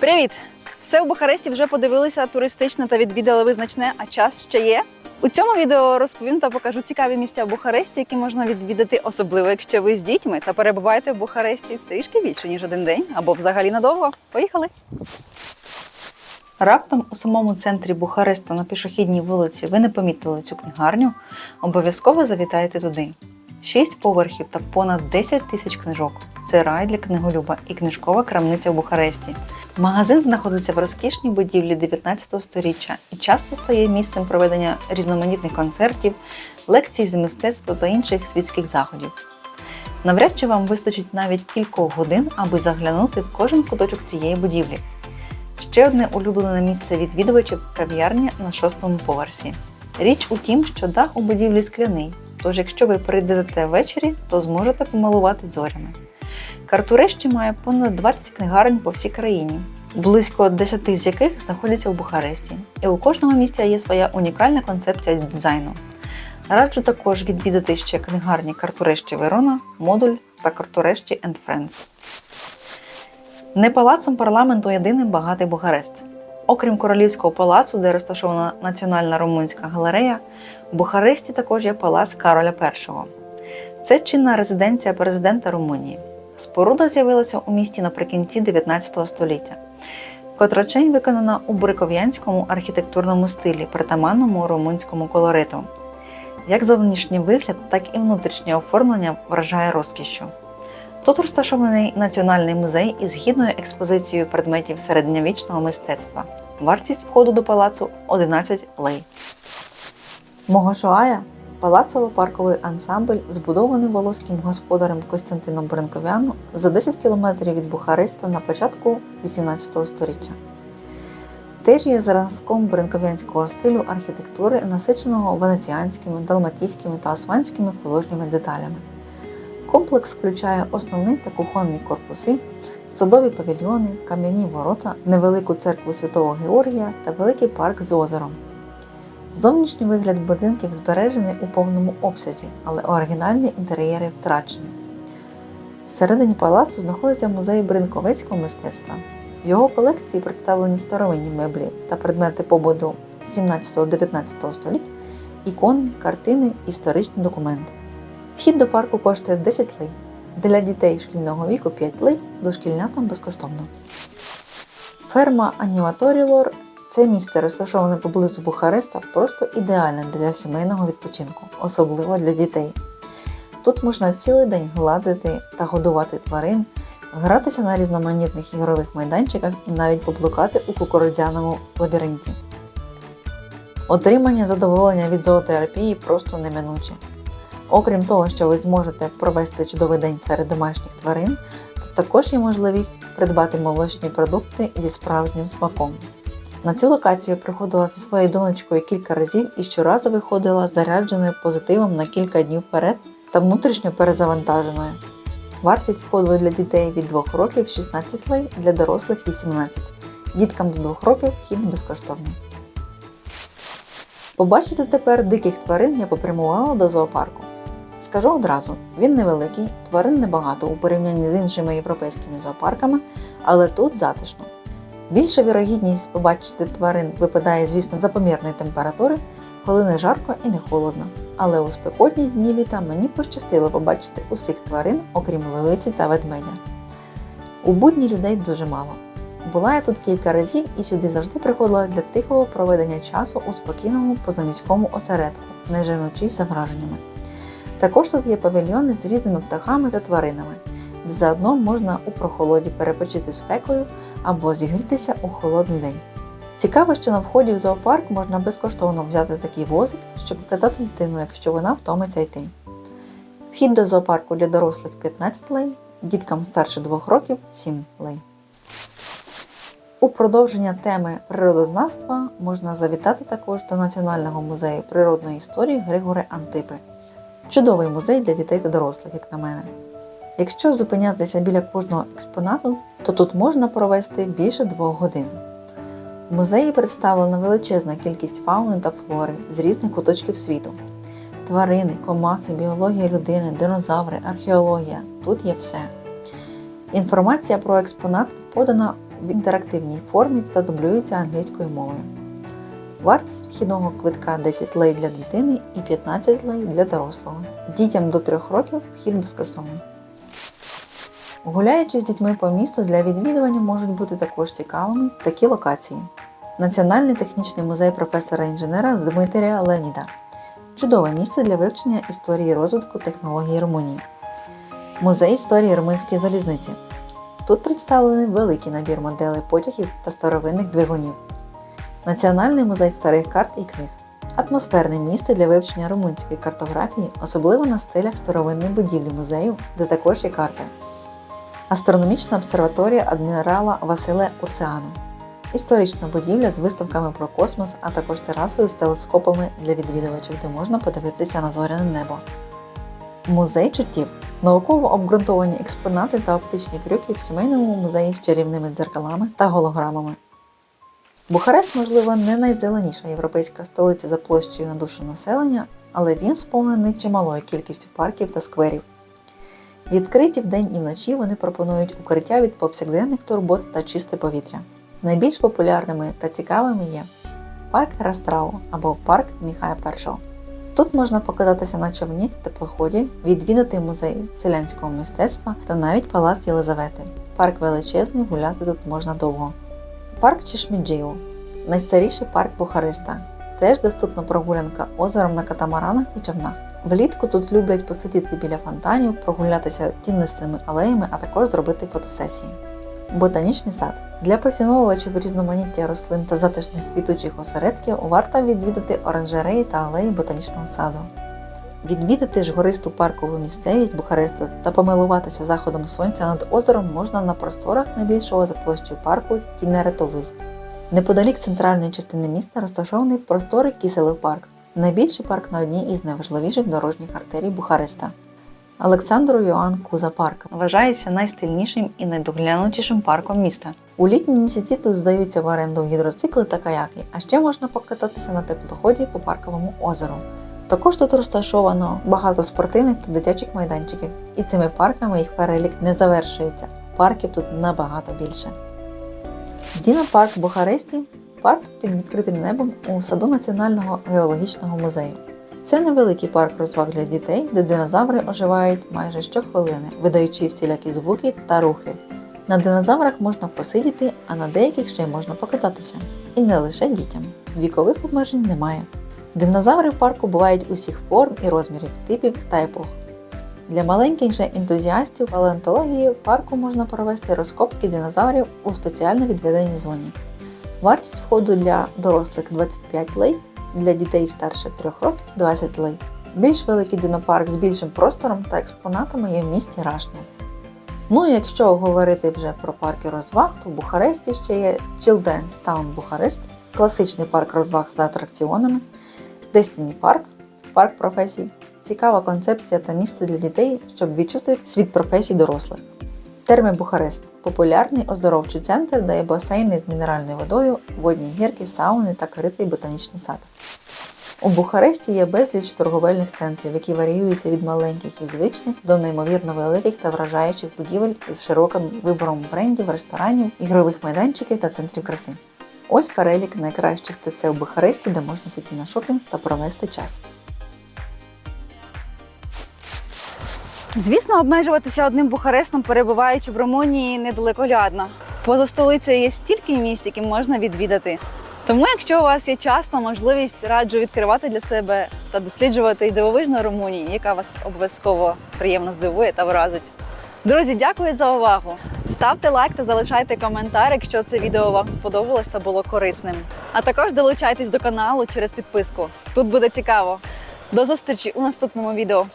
Привіт! Все у Бухаресті вже подивилися туристично та відвідали визначне, а час ще є. У цьому відео розповім та покажу цікаві місця в Бухаресті, які можна відвідати, особливо якщо ви з дітьми та перебуваєте в Бухаресті трішки більше ніж один день або взагалі надовго. Поїхали! Раптом у самому центрі Бухареста на пішохідній вулиці ви не помітили цю книгарню, обов'язково завітайте туди. Шість поверхів та понад 10 тисяч книжок. Це рай для книголюба і книжкова крамниця в Бухаресті. Магазин знаходиться в розкішній будівлі 19 століття і часто стає місцем проведення різноманітних концертів, лекцій з мистецтва та інших світських заходів. Навряд чи вам вистачить навіть кількох годин, аби заглянути в кожен куточок цієї будівлі. Ще одне улюблене місце відвідувачів кав'ярня на шостому поверсі. Річ у тім, що дах у будівлі скляний, тож якщо ви прийдете ввечері, то зможете помалувати зорями. Картурещі має понад 20 книгарень по всій країні, близько 10 з яких знаходяться в Бухаресті. І у кожного місця є своя унікальна концепція дизайну. Раджу також відвідати ще книгарні Картурещі Верона, Модуль та Картурещі and Friends. Не палацом парламенту єдиним багатий Бухарест. Окрім королівського палацу, де розташована Національна румунська галерея, в Бухаресті також є палац Кароля І. Це чинна резиденція президента Румунії. Споруда з'явилася у місті наприкінці 19 століття. Котрочень виконана у бриков'янському архітектурному стилі, притаманному румунському колориту. Як зовнішній вигляд, так і внутрішнє оформлення вражає розкішшю. Тут розташований національний музей із гідною експозицією предметів середньовічного мистецтва. Вартість входу до палацу 11 лей. Могошуая палацово-парковий ансамбль, збудований волоським господарем Костянтином Бренковяном за 10 кілометрів від Бухареста на початку 18 століття. Теж є зразком бренковянського стилю архітектури, насиченого венеціанськими, далматійськими та османськими художніми деталями. Комплекс включає основний та кухонний корпуси, садові павільйони, кам'яні ворота, невелику церкву Святого Георгія та великий парк з озером. Зовнішній вигляд будинків збережений у повному обсязі, але оригінальні інтер'єри втрачені. Всередині палацу знаходиться музей бринковецького мистецтва. В його колекції представлені старовинні меблі та предмети побуту 17-19 століть, ікони, картини, історичні документи. Вхід до парку коштує 10 лей. Для дітей шкільного віку 5 лей, дошкільнятам безкоштовно. Ферма Аніматорі Лор це місце, розташоване поблизу Бухареста, просто ідеальне для сімейного відпочинку, особливо для дітей. Тут можна цілий день гладити та годувати тварин, гратися на різноманітних ігрових майданчиках і навіть поблукати у кукурудзяному лабіринті. Отримання задоволення від зоотерапії просто неминуче. Окрім того, що ви зможете провести чудовий день серед домашніх тварин, то також є можливість придбати молочні продукти зі справжнім смаком. На цю локацію приходила зі своєю донечкою кілька разів і щоразу виходила зарядженою позитивом на кілька днів вперед та внутрішньо перезавантаженою. Вартість входу для дітей від 2 років 16 лей, для дорослих 18. Діткам до 2 років вхід безкоштовний. Побачити тепер диких тварин я попрямувала до зоопарку. Скажу одразу, він невеликий, тварин небагато у порівнянні з іншими європейськими зоопарками, але тут затишно. Більша вірогідність побачити тварин випадає, звісно, за помірної температури, коли не жарко і не холодно. Але у спекотні дні літа мені пощастило побачити усіх тварин, окрім левиці та ведмедя. У будні людей дуже мало. Була я тут кілька разів і сюди завжди приходила для тихого проведення часу у спокійному позаміському осередку, не женучись за враженнями. Також тут є павільйони з різними птахами та тваринами, заодно можна у прохолоді перепочити спекою або зігрітися у холодний день. Цікаво, що на вході в зоопарк можна безкоштовно взяти такий возик, щоб катати дитину, якщо вона втомиться йти. Вхід до зоопарку для дорослих 15 лей, діткам старше 2 років 7 лей. У продовження теми природознавства можна завітати також до Національного музею природної історії Григори Антипи. Чудовий музей для дітей та дорослих, як на мене. Якщо зупинятися біля кожного експонату, то тут можна провести більше двох годин. В музеї представлена величезна кількість фауни та флори з різних куточків світу. Тварини, комахи, біологія людини, динозаври, археологія тут є все. Інформація про експонат подана в інтерактивній формі та дублюється англійською мовою. Вартість вхідного квитка 10 лей для дитини і 15 лей для дорослого. Дітям до 3 років вхід безкоштовний. Гуляючи з дітьми по місту для відвідування можуть бути також цікавими такі локації. Національний технічний музей професора-інженера Дмитрія Леніда. Чудове місце для вивчення історії розвитку технологій Румунії. Музей історії румунської залізниці. Тут представлений великий набір моделей потягів та старовинних двигунів. Національний музей старих карт і книг. Атмосферне місце для вивчення румунської картографії, особливо на стилях старовинної будівлі музею, де також є карти. Астрономічна обсерваторія адмірала Василя Урсеану. Історична будівля з виставками про космос, а також терасою з телескопами для відвідувачів, де можна подивитися на зоряне небо. Музей чуттів науково обґрунтовані експонати та оптичні крюки в сімейному музеї з чарівними дзеркалами та голограмами. Бухарест, можливо, не найзеленіша європейська столиця за площею на душу населення, але він сповнений чималою кількістю парків та скверів. Відкриті вдень і вночі вони пропонують укриття від повсякденних турбот та чисте повітря. Найбільш популярними та цікавими є парк Растрау або парк Міхая І. Тут можна покататися на човні та теплоході, відвідати музей селянського мистецтва та навіть палац Єлизавети. Парк величезний, гуляти тут можна довго. Парк Чешміджіо найстаріший парк Бухареста. Теж доступна прогулянка озером на катамаранах і човнах. Влітку тут люблять посидіти біля фонтанів, прогулятися тіннистими алеями, а також зробити фотосесії. Ботанічний сад для поціновувачів різноманіття рослин та затишних квітучих осередків варто відвідати оранжереї та алеї ботанічного саду. Відвідати ж гористу паркову місцевість Бухареста та помилуватися заходом сонця над озером можна на просторах найбільшого за площею парку Тінеретолуй. Неподалік центральної частини міста розташований просторий киселев парк, найбільший парк на одній із найважливіших дорожніх артерій Бухареста. Олександру Йоанн Куза парк вважається найстильнішим і найдоглянутішим парком міста. У літні місяці тут здаються в оренду гідроцикли та каяки, а ще можна покататися на теплоході по парковому озеру. Також тут розташовано багато спортивних та дитячих майданчиків, і цими парками їх перелік не завершується. Парків тут набагато більше. Діна парк в Бухаресті парк під відкритим небом у саду Національного геологічного музею. Це невеликий парк розваг для дітей, де динозаври оживають майже щохвилини, видаючи всілякі звуки та рухи. На динозаврах можна посидіти, а на деяких ще й можна покататися. І не лише дітям. Вікових обмежень немає. Динозаври в парку бувають усіх форм і розмірів, типів та епох. Для маленьких же ентузіастів палеонтології в парку можна провести розкопки динозаврів у спеціально відведеній зоні. Вартість входу для дорослих 25 лей, для дітей старше 3 років 20 лей. Більш великий динопарк з більшим простором та експонатами є в місті Рашне. Ну і якщо говорити вже про парки розваг, то в Бухаресті ще є Children's Town Бухарест, класичний парк розваг за атракціонами, Destiny Park, парк професій, цікава концепція та місце для дітей, щоб відчути світ професій дорослих. Терми Бухарест популярний оздоровчий центр, де є басейни з мінеральною водою, водні гірки, сауни та критий ботанічний сад. У Бухаресті є безліч торговельних центрів, які варіюються від маленьких і звичних до неймовірно великих та вражаючих будівель з широким вибором брендів, ресторанів, ігрових майданчиків та центрів краси. Ось перелік найкращих ТЦ у Бухаресті, де можна піти на шопінг та провести час. Звісно, обмежуватися одним Бухарестом, перебуваючи в Румунії, недалекоглядно. Поза столицею є стільки місць, які можна відвідати. Тому, якщо у вас є час та можливість, раджу відкривати для себе та досліджувати і дивовижну Румунію, яка вас обов'язково приємно здивує та вразить. Друзі, дякую за увагу! Ставте лайк та залишайте коментар, якщо це відео вам сподобалось та було корисним. А також долучайтесь до каналу через підписку. Тут буде цікаво. До зустрічі у наступному відео.